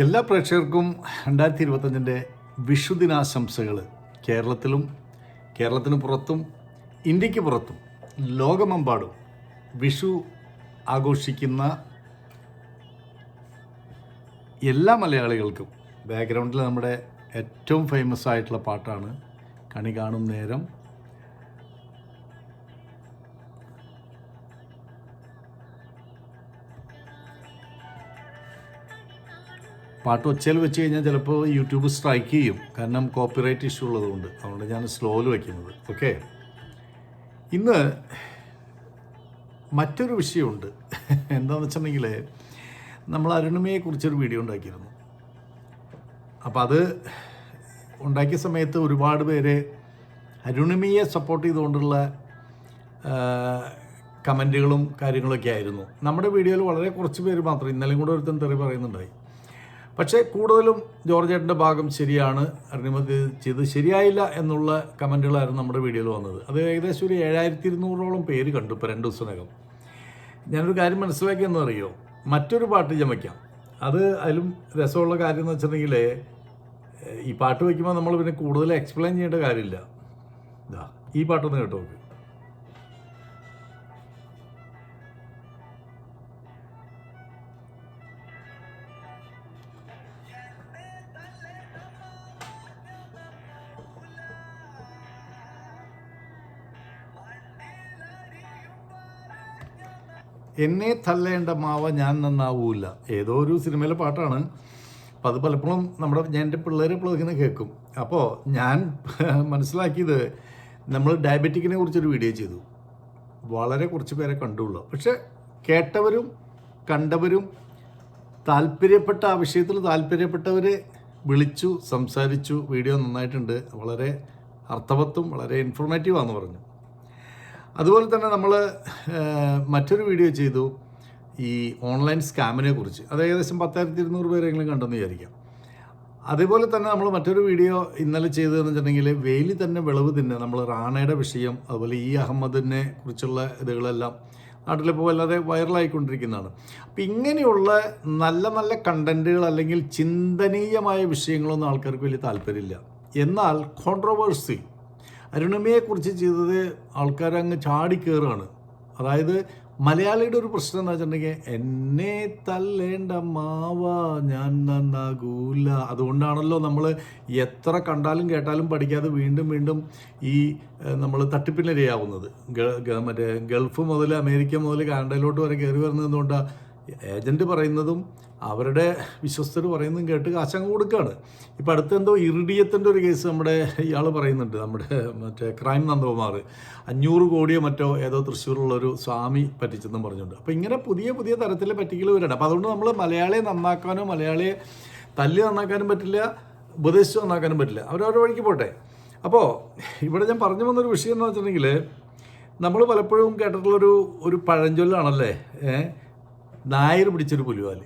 എല്ലാ പ്രേക്ഷകർക്കും രണ്ടായിരത്തി ഇരുപത്തഞ്ചിന്റെ വിഷുദിനാശംസകൾ കേരളത്തിലും കേരളത്തിന് പുറത്തും ഇന്ത്യയ്ക്ക് പുറത്തും ലോകമെമ്പാടും വിഷു ആഘോഷിക്കുന്ന എല്ലാ മലയാളികൾക്കും. ബാക്ക്ഗ്രൗണ്ടിൽ നമ്മുടെ ഏറ്റവും ഫേമസ് ആയിട്ടുള്ള പാട്ടാണ് കണി കാണും നേരം. പാട്ട് ഒച്ചയിൽ വെച്ച് കഴിഞ്ഞാൽ ചിലപ്പോൾ യൂട്യൂബ് സ്ട്രൈക്ക് ചെയ്യും. കാരണം കോപ്പിറൈറ്റ് ഇഷ്യൂ ഉള്ളതുകൊണ്ട്. അതുകൊണ്ട് ഞാൻ സ്ലോയിൽ വയ്ക്കുന്നത് ഓക്കെ ഇന്ന് മറ്റൊരു വിഷയമുണ്ട്. എന്താണെന്ന് വെച്ചിട്ടുണ്ടെങ്കിൽ നമ്മൾ അരുണിമയെക്കുറിച്ചൊരു വീഡിയോ ഉണ്ടാക്കിയിരുന്നു. അപ്പോൾ അത് ഉണ്ടാക്കിയ സമയത്ത് ഒരുപാട് പേര് അരുണിമയെ സപ്പോർട്ട് ചെയ്തുകൊണ്ടുള്ള കമന്റുകളും കാര്യങ്ങളൊക്കെ ആയിരുന്നു. നമ്മുടെ വീഡിയോയിൽ വളരെ കുറച്ച് പേര് മാത്രം ഇന്നലെയും കൂടെ ഒരുത്തൻ തെറി പറയുന്നുണ്ടായി. പക്ഷേ കൂടുതലും ജോർജ് ഏട്ടന്റെ ഭാഗം ശരിയാണ്. അരുണിമതി ചെയ്ത് ശരിയായില്ല എന്നുള്ള കമന്റുകളായിരുന്നു നമ്മുടെ വീഡിയോയിൽ വന്നത്. അത് ഏകദേശം ഒരു ഏഴായിരത്തി ഇരുന്നൂറോളം പേര് കണ്ടു ഇപ്പോൾ രണ്ട് ദിവസത്തിനകം. ഞാനൊരു കാര്യം മനസ്സിലാക്കിയെന്ന് അറിയോ മറ്റൊരു പാട്ട് ചമയ്ക്കാം അത് അതിലും രസമുള്ള കാര്യം എന്ന് വെച്ചിട്ടുണ്ടെങ്കിൽ ഈ പാട്ട് വയ്ക്കുമ്പോൾ നമ്മൾ പിന്നെ കൂടുതൽ എക്സ്പ്ലെയിൻ ചെയ്യേണ്ട കാര്യമില്ല. ഈ പാട്ടൊന്ന് കേട്ടോ എന്നെ തല്ലേണ്ട മാവ ഞാൻ നന്നാവൂല. ഏതോ ഒരു സിനിമയിലെ പാട്ടാണ്. അപ്പം അത് പലപ്പോഴും നമ്മുടെ എന്റെ പിള്ളേരെ ഇപ്പോൾ കേൾക്കും. അപ്പോൾ ഞാൻ മനസ്സിലാക്കിയത് നമ്മൾ ഡയബറ്റിക്കിനെ കുറിച്ചൊരു വീഡിയോ ചെയ്തു. വളരെ കുറച്ച് പേരെ കണ്ടുള്ളൂ. പക്ഷേ കേട്ടവരും കണ്ടവരും താല്പര്യപ്പെട്ട ആ വിഷയത്തിൽ താല്പര്യപ്പെട്ടവർ വിളിച്ചു സംസാരിച്ചു. വീഡിയോ നന്നായിട്ടുണ്ട്. വളരെ അർത്ഥവത്തും വളരെ ഇൻഫോർമേറ്റീവാണെന്ന് പറഞ്ഞു. അതുപോലെ തന്നെ നമ്മൾ മറ്റൊരു വീഡിയോ ചെയ്തു ഈ ഓൺലൈൻ സ്കാമിനെ കുറിച്ച്. അത് ഏകദേശം പത്തായിരത്തി ഇരുന്നൂറ് പേരെങ്കിലും കണ്ടെന്ന് വിചാരിക്കാം. അതേപോലെ തന്നെ നമ്മൾ മറ്റൊരു വീഡിയോ ഇന്നലെ ചെയ്തതെന്ന് വെച്ചിട്ടുണ്ടെങ്കിൽ വെയിലി തന്നെ വിളവ് തന്നെ നമ്മൾ റാണയുടെ വിഷയം അതുപോലെ ഈ അഹമ്മദിനെ കുറിച്ചുള്ള ഇതുകളെല്ലാം നാട്ടിലിപ്പോൾ വല്ലാതെ വൈറലായിക്കൊണ്ടിരിക്കുന്നതാണ്. അപ്പം ഇങ്ങനെയുള്ള നല്ല നല്ല കണ്ടന്റുകൾ അല്ലെങ്കിൽ ചിന്തനീയമായ വിഷയങ്ങളൊന്നും ആൾക്കാർക്ക് വലിയ താല്പര്യമില്ല. എന്നാൽ കോൺട്രവേഴ്സി അരുണിമയെക്കുറിച്ച് ചെയ്തത് ആൾക്കാരങ്ങ് അങ്ങ് ചാടിക്കേറുകയാണ് അതായത് മലയാളിയുടെ ഒരു പ്രശ്നം എന്താ വെച്ചിട്ടുണ്ടെങ്കിൽ എന്നെ തല്ലേണ്ട മാവ ഞാൻ നന്നാകൂല. അതുകൊണ്ടാണല്ലോ നമ്മൾ എത്ര കണ്ടാലും കേട്ടാലും പഠിക്കാതെ വീണ്ടും വീണ്ടും ഈ നമ്മൾ തട്ടിപ്പിനിരയാവുന്നത്. മറ്റേ ഗൾഫ് മുതൽ അമേരിക്ക മുതൽ കാനഡയിലോട്ട് വരെ കയറി വരുന്നതുകൊണ്ടാണ് ഏജന്റ് പറയുന്നതും അവരുടെ വിശ്വസ്തർ പറയുന്നതും കേട്ട് കാശങ്ങ് കൊടുക്കുകയാണ് ഇപ്പം അടുത്ത് എന്തോ ഇറിഡിയത്തിന്റെ ഒരു കേസ് നമ്മുടെ ഇയാൾ പറയുന്നുണ്ട് നമ്മുടെ മറ്റേ ക്രൈം നന്ദകുമാർ അഞ്ഞൂറ് കോടിയോ മറ്റോ ഏതോ തൃശ്ശൂരുള്ളൊരു സ്വാമി പറ്റിച്ചെന്നും പറഞ്ഞുകൊണ്ട് അപ്പോൾ ഇങ്ങനെ പുതിയ പുതിയ തരത്തിലെ പറ്റിക്കൽ വരണം. അപ്പോൾ അതുകൊണ്ട് നമ്മൾ മലയാളിയെ നന്നാക്കാനോ മലയാളിയെ തല്ലി നന്നാക്കാനും പറ്റില്ല ഉപദേശിച്ച് നന്നാക്കാനും പറ്റില്ല. അവരവരുടെ വഴിക്ക് പോട്ടെ. അപ്പോൾ ഇവിടെ ഞാൻ പറഞ്ഞു വന്നൊരു വിഷയം എന്ന് വെച്ചിട്ടുണ്ടെങ്കിൽ നമ്മൾ പലപ്പോഴും കേട്ടിട്ടുള്ളൊരു ഒരു പഴഞ്ചൊല്ലാണല്ലേ ഏഹ് നായർ പിടിച്ചൊരു പുലിവാൽ.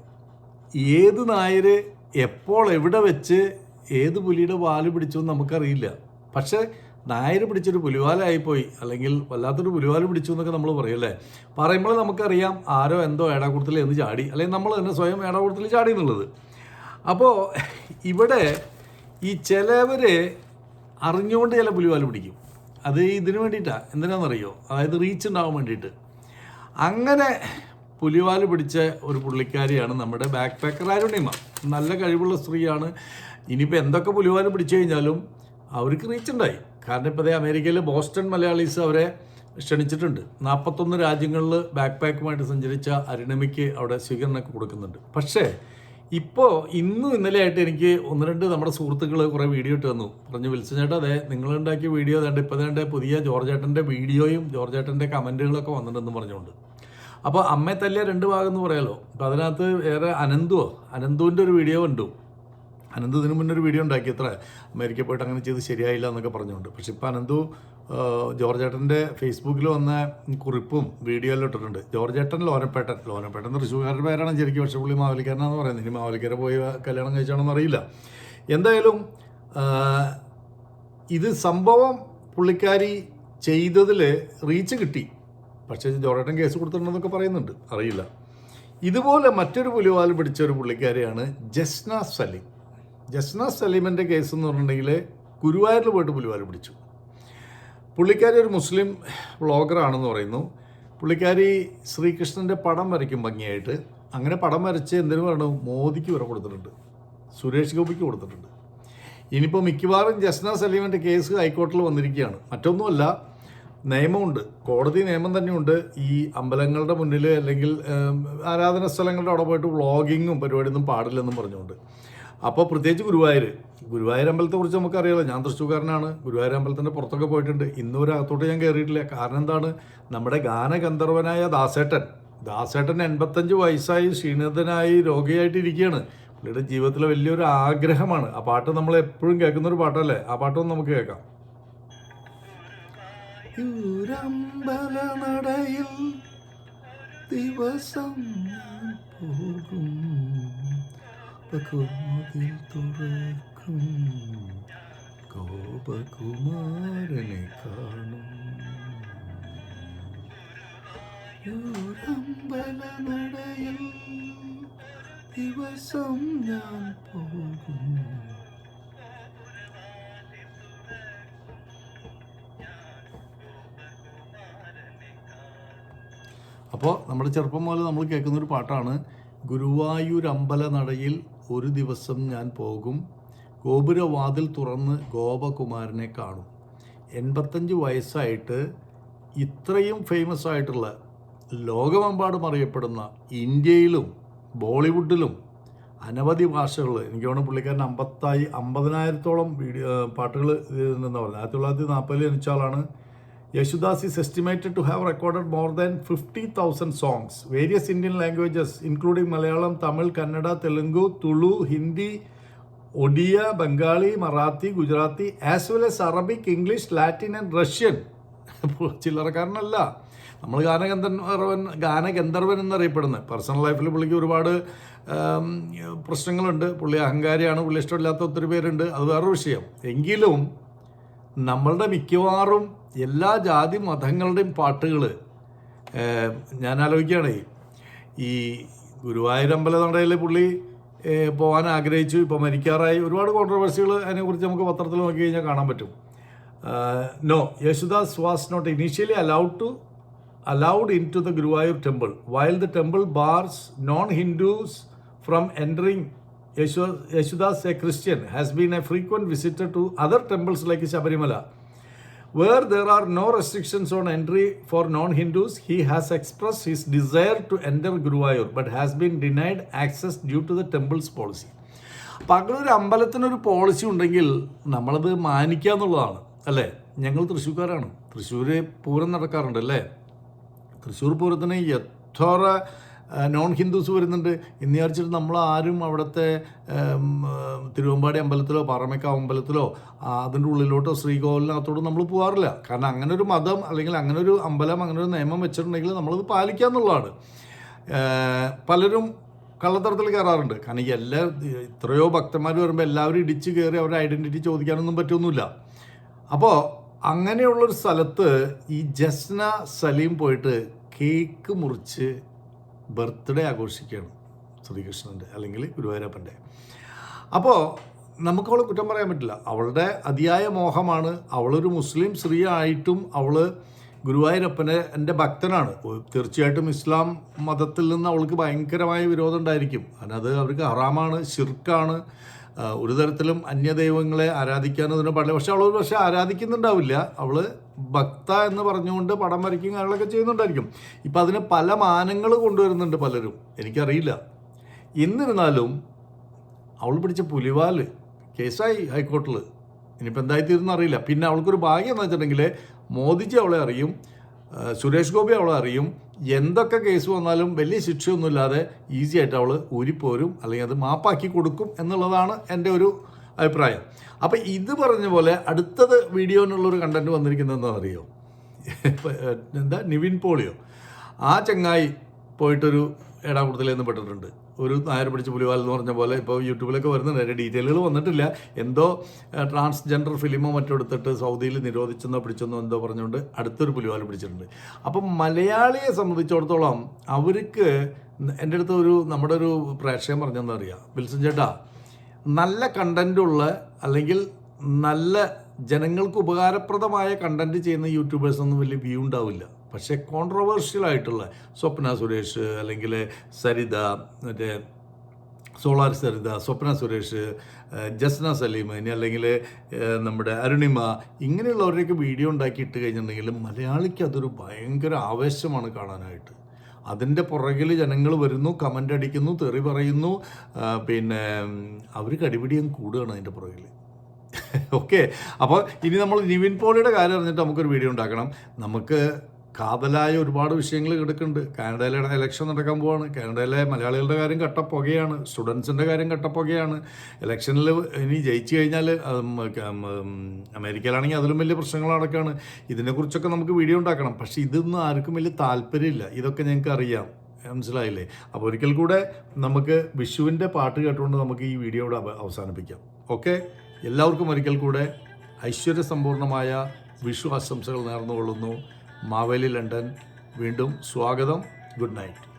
ഏത് നായർ എപ്പോൾ എവിടെ വെച്ച് ഏത് പുലിയുടെ വാൽ പിടിച്ചു എന്ന് നമുക്കറിയില്ല. പക്ഷേ നായർ പിടിച്ചൊരു പുലിവാലായിപ്പോയി. അല്ലെങ്കിൽ വല്ലാത്തൊരു പുലിവാൽ പിടിച്ചു എന്നൊക്കെ നമ്മൾ പറയല്ലേ പറയുമ്പോൾ നമുക്കറിയാം ആരോ എന്തോ ഏടാകൂടത്തിൽ എന്ന് ചാടി. അല്ലെങ്കിൽ നമ്മൾ തന്നെ സ്വയം ഏടാകൂടത്തിൽ ചാടി എന്നുള്ളത്. അപ്പോൾ ഇവിടെ ഈ ചിലവർ അറിഞ്ഞുകൊണ്ട് ചില പുലിവാൽ പിടിക്കും. അത് ഇതിനു വേണ്ടിയിട്ടാണ് എന്തിനാണെന്നറിയോ? അതായത് റീച്ച് ഉണ്ടാവാൻ വേണ്ടിയിട്ട്. അങ്ങനെ പുലിവാൽ പിടിച്ച ഒരു പുള്ളിക്കാരിയാണ് നമ്മുടെ ബാക്ക് പാക്കർ അരുണിമ. നല്ല കഴിവുള്ള സ്ത്രീയാണ്. ഇനിയിപ്പോൾ എന്തൊക്കെ പുലിവാൽ പിടിച്ചു കഴിഞ്ഞാലും അവർക്ക് റീച്ച് ഉണ്ടായി. കാരണം ഇപ്പോൾ അതേ അമേരിക്കയിലെ ബോസ്റ്റൺ മലയാളീസ് അവരെ ക്ഷണിച്ചിട്ടുണ്ട്. നാൽപ്പത്തൊന്ന് രാജ്യങ്ങളിൽ ബാക്ക് പാക്കുമായിട്ട് സഞ്ചരിച്ച അരുണിമയ്ക്ക് അവിടെ സ്വീകരണമൊക്കെ കൊടുക്കുന്നുണ്ട്. പക്ഷേ ഇപ്പോൾ ഇന്നും ഇന്നലെയായിട്ട് എനിക്ക് ഒന്ന് രണ്ട് നമ്മുടെ സുഹൃത്തുക്കൾ കുറേ വീഡിയോ ഇട്ട് തന്നു പറഞ്ഞു വിൽസൺ ചേട്ടാ അതെ നിങ്ങളുണ്ടാക്കിയ വീഡിയോ അതാണ്ട് ഇപ്പോൾ അതാണ്ട് പുതിയ ജോർജേട്ടന്റെ വീഡിയോയും ജോർജേട്ടന്റെ കമന്റുകളൊക്കെ വന്നിട്ടുണ്ടെന്ന് പറഞ്ഞുകൊണ്ട്. അപ്പോൾ അമ്മയെ തല്ലിയ രണ്ട് ഭാഗം എന്ന് പറയാലോ. അപ്പോൾ അതിനകത്ത് വേറെ അനന്തുവോ അനന്തുവിന്റെ ഒരു വീഡിയോ കണ്ടു. അനന്ത് ഇതിനു മുന്നേ ഒരു വീഡിയോ ഉണ്ടാക്കി. എത്ര അമേരിക്ക പോയിട്ട് അങ്ങനെ ചെയ്ത് ശരിയായില്ല എന്നൊക്കെ പറഞ്ഞുകൊണ്ട്. പക്ഷെ ഇപ്പോൾ അനന്തു ജോർജ് ഏട്ടന്റെ ഫേസ്ബുക്കിൽ വന്ന കുറിപ്പും വീഡിയോ ഇട്ടിട്ടുണ്ട്. ജോർജ് ഏട്ടൻ ലോനപ്പേട്ടൻ ലോനപ്പേട്ടൻ തൃശ്ശൂർക്കാരുടെ പേരാണ് ശരിക്കും പക്ഷേ പുള്ളി മാവലിക്കാരനാണെന്ന് പറയുന്നത്. ഇനി മാവലിക്കര പോയി കല്യാണം കഴിച്ചാണെന്ന് അറിയില്ല. എന്തായാലും ഇത് സംഭവം പുള്ളിക്കാരി ചെയ്തതിൽ റീച്ച് കിട്ടി. പക്ഷേ ജോറേട്ടൻ കേസ് കൊടുത്തിട്ടുണ്ടെന്നൊക്കെ പറയുന്നുണ്ട്. അറിയില്ല. ഇതുപോലെ മറ്റൊരു പുലിവാൽ പിടിച്ച ഒരു പുള്ളിക്കാരിയാണ് ജസ്ന സലീം. ജസ്ന സലീമിന്റെ കേസ് എന്ന് പറഞ്ഞിട്ടുണ്ടെങ്കിൽ ഗുരുവായൂരിൽ പോയിട്ട് പുലിവാൽ പിടിച്ചു. പുള്ളിക്കാരി ഒരു മുസ്ലിം വ്ളോഗറാണെന്ന് പറയുന്നു. പുള്ളിക്കാരി ശ്രീകൃഷ്ണന്റെ പടം വരയ്ക്കും ഭംഗിയായിട്ട്. അങ്ങനെ പടം വരച്ച് എന്തിനു പറഞ്ഞു മോദിക്ക് വരെ കൊടുത്തിട്ടുണ്ട്. സുരേഷ് ഗോപിക്ക് കൊടുത്തിട്ടുണ്ട്. ഇനിയിപ്പോൾ മിക്കവാറും ജസ്ന സലീമിന്റെ കേസ് ഹൈക്കോടതിയിൽ വന്നിരിക്കുകയാണ്. മറ്റൊന്നുമല്ല നിയമമുണ്ട്. കോടതി നിയമം തന്നെയുണ്ട്. ഈ അമ്പലങ്ങളുടെ മുന്നിൽ അല്ലെങ്കിൽ ആരാധന സ്ഥലങ്ങളുടെ അവിടെ പോയിട്ട് വ്ളോഗിങ്ങും പരിപാടിയൊന്നും പാടില്ലെന്നും പറഞ്ഞുകൊണ്ട്. അപ്പോൾ പ്രത്യേകിച്ച് ഗുരുവായൂർ. ഗുരുവായൂർ അമ്പലത്തെ കുറിച്ച് നമുക്കറിയാലോ. ഞാൻ തൃശ്ശൂർക്കാരനാണ്. ഗുരുവായൂർ അമ്പലത്തിന്റെ പുറത്തൊക്കെ പോയിട്ടുണ്ട്. ഇന്നുവരെ അകത്തോട്ട് ഞാൻ കയറിയിട്ടില്ല കാരണം എന്താണ്? നമ്മുടെ ഗാനഗന്ധർവനായ ദാസേട്ടൻ ദാസേട്ടൻ എൺപത്തഞ്ച് വയസ്സായി ക്ഷീണിതനായി രോഗിയായിട്ടിരിക്കുകയാണ്. പുള്ളിയുടെ ജീവിതത്തിലെ വലിയൊരു ആഗ്രഹമാണ്. ആ പാട്ട് നമ്മൾ എപ്പോഴും കേൾക്കുന്നൊരു പാട്ടല്ലേ? ആ പാട്ടൊന്ന് നമുക്ക് കേൾക്കാം. നടയിൽ ദിവസം പോകും. പകുതിൽ തുറക്കും. കോപകുമാരനെ കാണും. ൂരമ്പല നടയിൽ ദിവസം ഞാൻ പോകും. അപ്പോൾ നമ്മുടെ ചെറുപ്പം മുതൽ നമ്മൾ കേൾക്കുന്ന ഒരു പാട്ടാണ് ഗുരുവായൂരമ്പല നടയിൽ ഒരു ദിവസം ഞാൻ പോകും ഗോപുരവാതിൽ തുറന്ന് ഗോപകുമാരനെ കാണും. എൺപത്തഞ്ച് വയസ്സായിട്ട് ഇത്രയും ഫേമസ് ആയിട്ടുള്ള ലോകമെമ്പാടും അറിയപ്പെടുന്ന ഇന്ത്യയിലും ബോളിവുഡിലും അനവധി ഭാഷകൾ എനിക്ക് തോന്നുന്നു പുള്ളിക്കാരൻ അമ്പത്തായി അമ്പതിനായിരത്തോളം വീഡിയോ പാട്ടുകൾ എന്താ പറയുക ആയിരത്തി തൊള്ളായിരത്തി നാൽപ്പതിൽ ജനിച്ച ആളാണ്. Yesudas is estimated to have recorded more than fifty thousand songs various Indian languages including Malayalam Tamil Kannada Telugu Tulu Hindi Odia Bengali Marathi Gujarati as well as Arabic English Latin and Russian ചില്ലറക്കാരനല്ല. നമ്മൾ ഗാനഗന്ധർവൻ ഗാനഗന്ധർവൻ എന്നറിയപ്പെടുന്നത്. Personal ലൈഫിൽ പുള്ളിക്ക് ഒരുപാട് പ്രശ്നങ്ങളുണ്ട്. പുള്ളി അഹങ്കാരിയാണ്. പുള്ളി ഇഷ്ടമില്ലാത്ത ഒത്തിരി പേരുണ്ട്. അത് വേറൊരു വിഷയം. എങ്കിലും നമ്മളുടെ മിക്കവാറും എല്ലാ ജാതി മതങ്ങളുടെയും പാട്ടുകൾ ഞാൻ ആലോചിക്കുകയാണ് ഈ ഗുരുവായൂരമ്പല നടയിൽ പുള്ളി പോകാൻ ആഗ്രഹിച്ചു ഇപ്പോൾ മരിക്കാറായി ഒരുപാട് കോൺട്രവേഴ്സികൾ അതിനെക്കുറിച്ച് നമുക്ക് പത്രത്തിൽ നോക്കി കഴിഞ്ഞാൽ കാണാൻ പറ്റും no Yesudas was not initially allowed to allowed into the Guruvayur temple while the temple bars non Hindus from entering. Yeshu- Yeshudas, a Christian, has been a frequent visitor to other temples like Shabarimala. Where there are no restrictions on entry for non-Hindus, he has expressed his desire to enter Guruvayur, but has been denied access due to the temple's policy. അപ്പം അങ്ങനെ ഒരു അമ്പലത്തിനൊരു policy ഉണ്ടെങ്കിൽ നമ്മളത് മാനിക്കുക എന്നുള്ളതാണ് അല്ലേ ഞങ്ങൾ തൃശ്ശൂർക്കാരാണ് തൃശ്ശൂർ പൂരം നടക്കാറുണ്ട് അല്ലേ തൃശ്ശൂർ പൂരത്തിന് എത്ര നോൺ ഹിന്ദുസ് വരുന്നുണ്ട്. ഇന്ന് വിചാരിച്ചിട്ട് നമ്മൾ ആരും അവിടുത്തെ തിരുവമ്പാടി അമ്പലത്തിലോ പാറമേക്കാവ് അമ്പലത്തിലോ അതിന്റെ ഉള്ളിലോട്ടോ ശ്രീകോവിലിനകത്തോട്ടോ നമ്മൾ പോകാറില്ല കാരണം അങ്ങനെ ഒരു മതം അല്ലെങ്കിൽ അങ്ങനെ ഒരു അമ്പലം അങ്ങനെ ഒരു നിയമം വെച്ചിട്ടുണ്ടെങ്കിൽ നമ്മളത് പാലിക്കുക എന്നുള്ളതാണ്. പലരും കള്ളത്തരത്തിൽ കയറാറുണ്ട്. കാരണം എല്ലാ ഇത്രയോ ഭക്തന്മാർ വരുമ്പോൾ എല്ലാവരും ഇടിച്ച് കയറി അവരുടെ ഐഡന്റിറ്റി ചോദിക്കാനൊന്നും പറ്റൊന്നുമില്ല. അപ്പോൾ അങ്ങനെയുള്ളൊരു സ്ഥലത്ത് ഈ ജസ്ന സലീം പോയിട്ട് കേക്ക് മുറിച്ച് ബർത്ത്ഡേ ആഘോഷിക്കുകയാണ് ശ്രീകൃഷ്ണന്റെ അല്ലെങ്കിൽ ഗുരുവായൂരപ്പന്റെ. അപ്പോൾ നമുക്ക് അവളെ കുറ്റം പറയാൻ പറ്റില്ല. അവളുടെ അതിയായ മോഹമാണ്. അവളൊരു മുസ്ലിം സ്ത്രീ ആയിട്ടും അവൾ ഗുരുവായൂരപ്പനെ എന്റെ ഭക്തനാണ്. തീർച്ചയായിട്ടും ഇസ്ലാം മതത്തിൽ നിന്ന് അവൾക്ക് ഭയങ്കരമായ വിരോധം ഉണ്ടായിരിക്കും. അതിനത് അവർക്ക് ഹറാമാണ് ഷിർക്കാണ് ഒരു തരത്തിലും അന്യദൈവങ്ങളെ ആരാധിക്കാൻ അതിന് പാടില്ല. പക്ഷെ അവൾ പക്ഷെ ആരാധിക്കുന്നുണ്ടാവില്ല. അവൾ ഭക്ത എന്ന് പറഞ്ഞുകൊണ്ട് പടം വരയ്ക്കും കാര്യങ്ങളൊക്കെ ചെയ്യുന്നുണ്ടായിരിക്കും. ഇപ്പം അതിന് പല മാനങ്ങൾ കൊണ്ടുവരുന്നുണ്ട് പലരും. എനിക്കറിയില്ല. എന്നിരുന്നാലും അവൾ പിടിച്ച പുലിവാൽ കേസായി ഹൈക്കോർട്ടിൽ ഇനിയിപ്പോൾ എന്തായിത്തീരുന്ന അറിയില്ല. പിന്നെ അവൾക്കൊരു ഭാഗ്യം എന്ന് വെച്ചിട്ടുണ്ടെങ്കിൽ മോദിജി അവളെ അറിയും. സുരേഷ് ഗോപി അവൾ അറിയും. എന്തൊക്കെ കേസ് വന്നാലും വലിയ ശിക്ഷയൊന്നുമില്ലാതെ ഈസി ആയിട്ട് അവൾ ഊരിപ്പോരും അല്ലെങ്കിൽ അത് മാപ്പാക്കി കൊടുക്കും എന്നുള്ളതാണ് എന്റെ ഒരു അഭിപ്രായം. അപ്പം ഇത് പറഞ്ഞ പോലെ അടുത്തത് വീഡിയോനുള്ളൊരു കണ്ടന്റ് വന്നിരിക്കുന്നത് എന്താണെന്ന് അറിയോ എന്താ? നിവിൻ പോളിയോ. ആ ചങ്ങായി പോയിട്ടൊരു ഏടാകൂടത്തിൽ നിന്ന് പെട്ടിട്ടുണ്ട്. ഒരു നായർ പിടിച്ച പുലിവാൽ എന്ന് പറഞ്ഞ പോലെ ഇപ്പോൾ യൂട്യൂബിലൊക്കെ വരുന്നുണ്ട്. അതിന്റെ ഡീറ്റെയിലുകൾ വന്നിട്ടില്ല. എന്തോ ട്രാൻസ്ജെൻഡർ ഫിലിമോ മറ്റോ എടുത്തിട്ട് സൗദിയിൽ നിരോധിച്ചെന്നോ പിടിച്ചെന്നോ എന്തോ പറഞ്ഞുകൊണ്ട് അടുത്തൊരു പുലിവാൽ പിടിച്ചിട്ടുണ്ട്. അപ്പം മലയാളിയെ സംബന്ധിച്ചിടത്തോളം അവർക്ക് എന്റെ അടുത്ത് ഒരു നമ്മുടെ ഒരു പ്രേക്ഷകൻ പറഞ്ഞെന്ന് അറിയാം? വിൽസൺ ചേട്ടാ നല്ല കണ്ടന്റുള്ള അല്ലെങ്കിൽ നല്ല ജനങ്ങൾക്ക് ഉപകാരപ്രദമായ കണ്ടന്റ് ചെയ്യുന്ന യൂട്യൂബേഴ്സ് ഒന്നും വലിയ വ്യൂ ഉണ്ടാവില്ല. പക്ഷേ കോൺട്രവേഴ്ഷ്യൽ ആയിട്ടുള്ള സ്വപ്ന സുരേഷ് അല്ലെങ്കിൽ സരിത മറ്റേ സോളാർ സരിത സ്വപ്ന സുരേഷ് ജസ്ന സലീം ഇനി അല്ലെങ്കിൽ നമ്മുടെ അരുണിമ ഇങ്ങനെയുള്ളവരുടെയൊക്കെ വീഡിയോ ഉണ്ടാക്കി ഇട്ട് കഴിഞ്ഞിട്ടുണ്ടെങ്കിൽ മലയാളിക്ക് അതൊരു ഭയങ്കര ആവേശമാണ് കാണാനായിട്ട്. അതിന്റെ പുറകിൽ ജനങ്ങൾ വരുന്നു കമന്റ് അടിക്കുന്നു തെറി പറയുന്നു പിന്നെ അവർ കടിപിടിയും കൂടുകയാണ് അതിന്റെ പുറകിൽ. ഓക്കെ. അപ്പോൾ ഇനി നമ്മൾ നിവിൻ പോളിയുടെ കാര്യം അറിഞ്ഞിട്ട് നമുക്കൊരു വീഡിയോ ഉണ്ടാക്കണം. നമുക്ക് കാതലായ ഒരുപാട് വിഷയങ്ങൾ കിടക്കുന്നുണ്ട്. കാനഡയിലെ ഇലക്ഷൻ നടക്കാൻ പോവാണ്. കാനഡയിലെ മലയാളികളുടെ കാര്യം കട്ടപ്പുകയാണ്. സ്റ്റുഡൻസിന്റെ കാര്യം കട്ടപ്പുകയാണ്. ഇലക്ഷനിൽ ഇനി ജയിച്ചു കഴിഞ്ഞാൽ അമേരിക്കയിലാണെങ്കിൽ അതിലും വലിയ പ്രശ്നങ്ങൾ നടക്കുകയാണ് ഇതിനെക്കുറിച്ചൊക്കെ നമുക്ക് വീഡിയോ ഉണ്ടാക്കണം. പക്ഷേ ഇതൊന്നും ആർക്കും വലിയ താല്പര്യമില്ല. ഇതൊക്കെ ഞങ്ങൾക്ക് അറിയാം. മനസ്സിലായില്ലേ? അപ്പോൾ ഒരിക്കൽ കൂടെ നമുക്ക് വിഷുവിന്റെ പാട്ട് കേട്ടുകൊണ്ട് നമുക്ക് ഈ വീഡിയോ ഇവിടെ അവസാനിപ്പിക്കാം. ഓക്കെ? എല്ലാവർക്കും ഒരിക്കൽ കൂടെ ഐശ്വര്യസമ്പൂർണമായ വിഷു ആശംസകൾ നേർന്നുകൊള്ളുന്നു. മാവേലി ലണ്ടൻ. വീണ്ടും സ്വാഗതം. Good night.